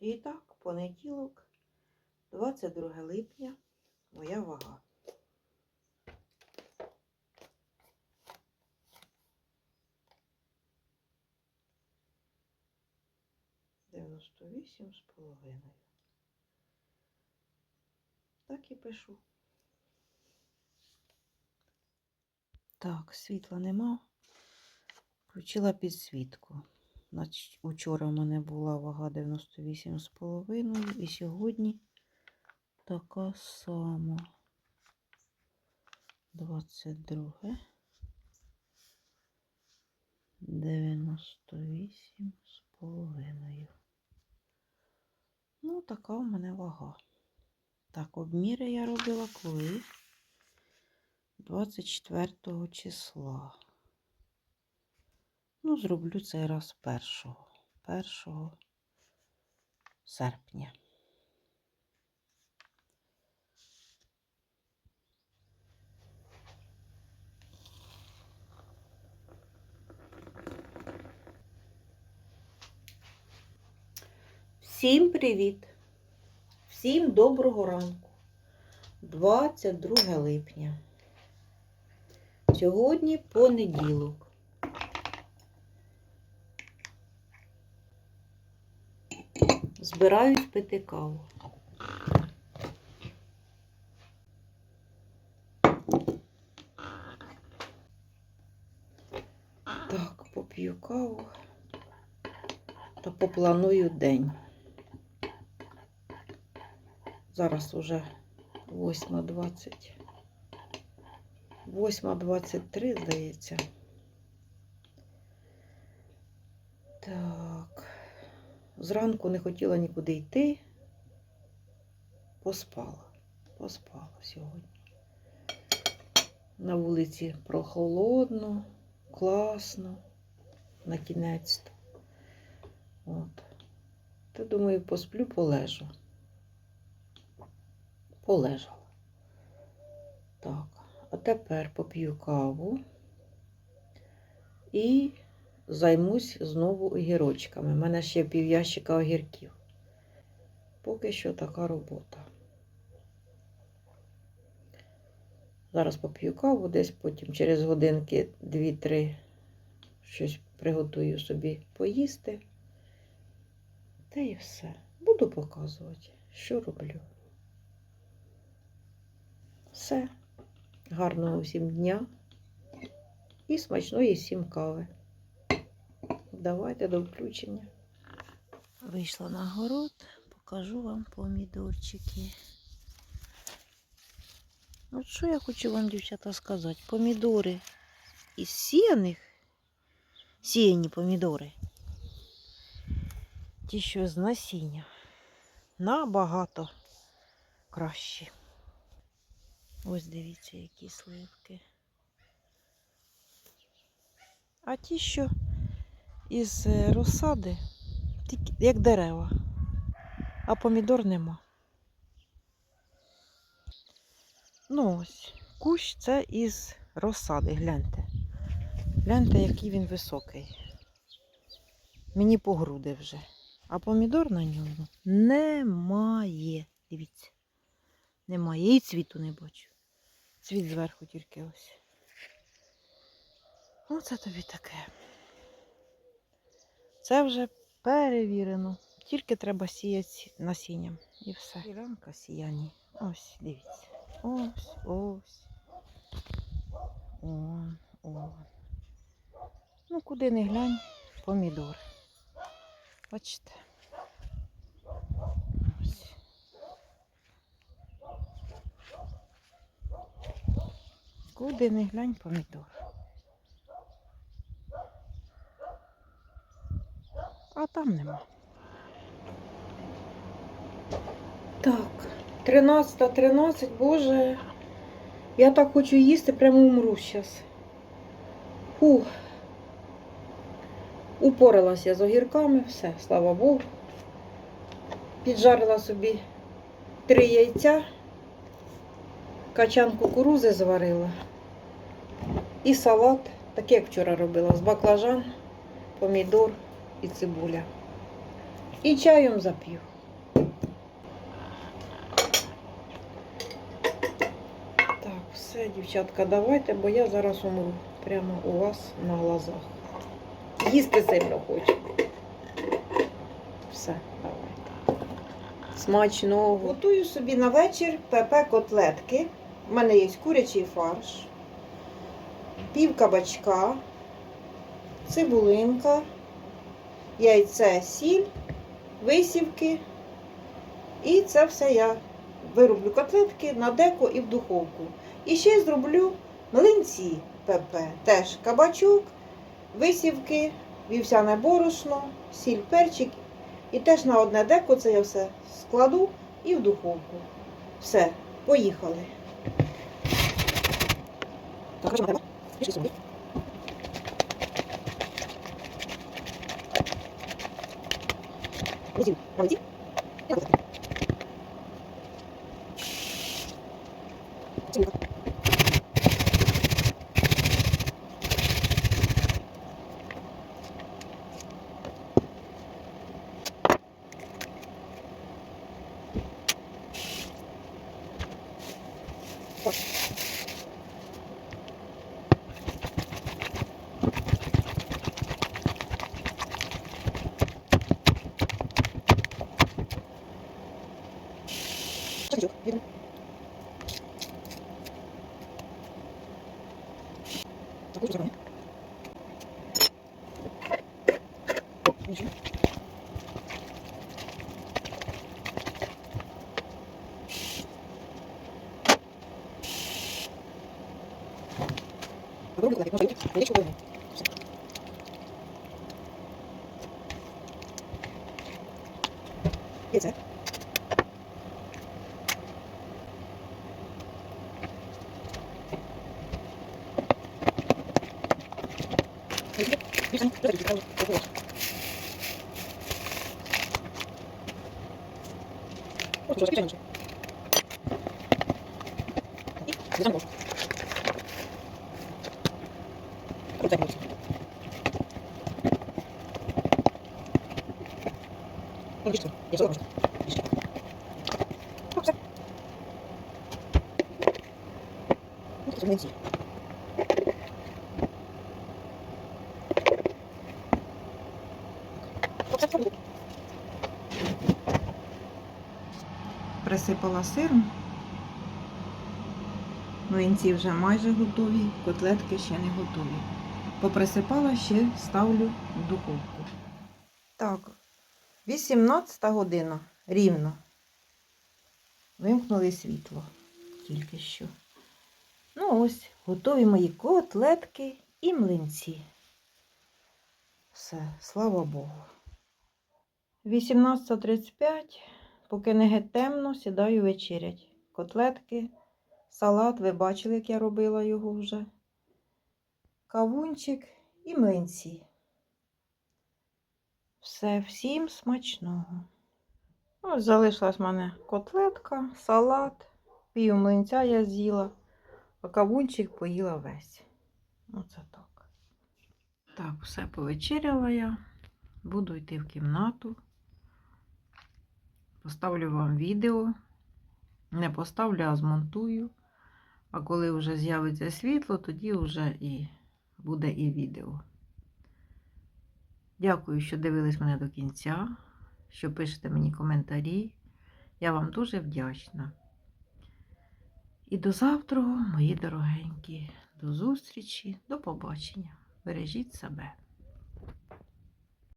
І так, понеділок, 22 липня, моя вага. Дев'яносто вісім з половиною. Так і пишу. Так, світла нема. Включила підсвітку. Учора в мене була вага 98,5 і сьогодні така сама. 22. 98,5. Ну, така в мене вага. Так, обміри я робила коли? 24 числа. Ну, зроблю цей раз першого. Першого серпня. Всім привіт! Всім доброго ранку. 22 липня. Сьогодні понеділок. Збираюсь пити каву. Так, поп'ю каву та попланую день. Зараз уже 8.20. 8.23, здається. Так. Зранку не хотіла нікуди йти. Поспала. Поспала сьогодні. На вулиці прохолодно, класно, на кінець. От. Та думаю, посплю, полежу. Полежала. Так, а тепер поп'ю каву і займусь знову огірочками. У мене ще пів'ящика огірків. Поки що така робота. Зараз поп'ю каву, десь потім через годинки 2-3 щось приготую собі поїсти. Та і все. Буду показувати, що роблю. Все. Гарного всім дня і смачної всім кави. Давайте до включення. Вийшла на город, покажу вам помідорчики. От що я хочу вам, дівчата, сказати? Помідори із сіяних, сіяні помідори, ті, що з насіння, набагато кращі. Ось дивіться, які сливки. А ті, що із е, розсади, як дерева, а помідор нема. Ну ось, кущ це із розсади, гляньте. Гляньте, який він високий. Мені по груди вже. А помідор на ньому немає. Дивіться. Немає. І цвіту не бачу. Цвіт зверху тільки ось. Оце тобі таке. Це вже перевірено. Тільки треба сіяти насінням. І все. І ранка сіяні. Ось, дивіться. Ось, ось. Он, он. Ну, куди не глянь, помідор. Бачите. Ось. Куди не глянь помідор. А там нема. Так, 13 13, боже. Я так хочу їсти, прямо умру зараз. Фух. Упоралася з огірками, все, слава Богу. Піджарила собі три яйця, качан кукурузи зварила. І салат, такий, як вчора робила, з баклажан, помідор і цибуля. І чаєм зап'ю. Так, все, дівчатка, давайте, бо я зараз умру прямо у вас на глазах. Їсти сильно хочу. Все, давайте. Смачного. Готую собі на вечір пепе-котлетки. У мене є курячий фарш, пів кабачка, цибулинка яйце, сіль, висівки. І це все я вироблю котлетки на деко і в духовку. І ще зроблю млинці ПП. Теж кабачок, висівки, вівсяне борошно, сіль, перчик. І теж на одне деко це я все складу і в духовку. Все, поїхали. Так, 20 30 Thank you. 누구 주제가냐? 이주 그걸로 그냥 내가 되게 좋아해. 예자. 我走，我走，我走。你走什么？我走什么？你走什么？你走什？Присипала сиром. Млинці вже майже готові, котлетки ще не готові. Поприсипала ще ставлю в духовку. Так, 18 година рівно. Вимкнули світло тільки що. Ну ось, готові мої котлетки і млинці. Все, слава Богу. 18.35, поки не темно, сідаю вечерять. Котлетки, салат, ви бачили, як я робила його вже. Кавунчик і млинці. Все, всім смачного. Ось залишилась в мене котлетка, салат, пів млинця я з'їла, а кавунчик поїла весь. Оце так. Так, все повечеряла я. Буду йти в кімнату. Поставлю вам відео. Не поставлю, а змонтую. А коли вже з'явиться світло, тоді вже і буде і відео. Дякую, що дивились мене до кінця, що пишете мені коментарі. Я вам дуже вдячна. І до завтра, мої дорогенькі. До зустрічі, до побачення. Бережіть себе.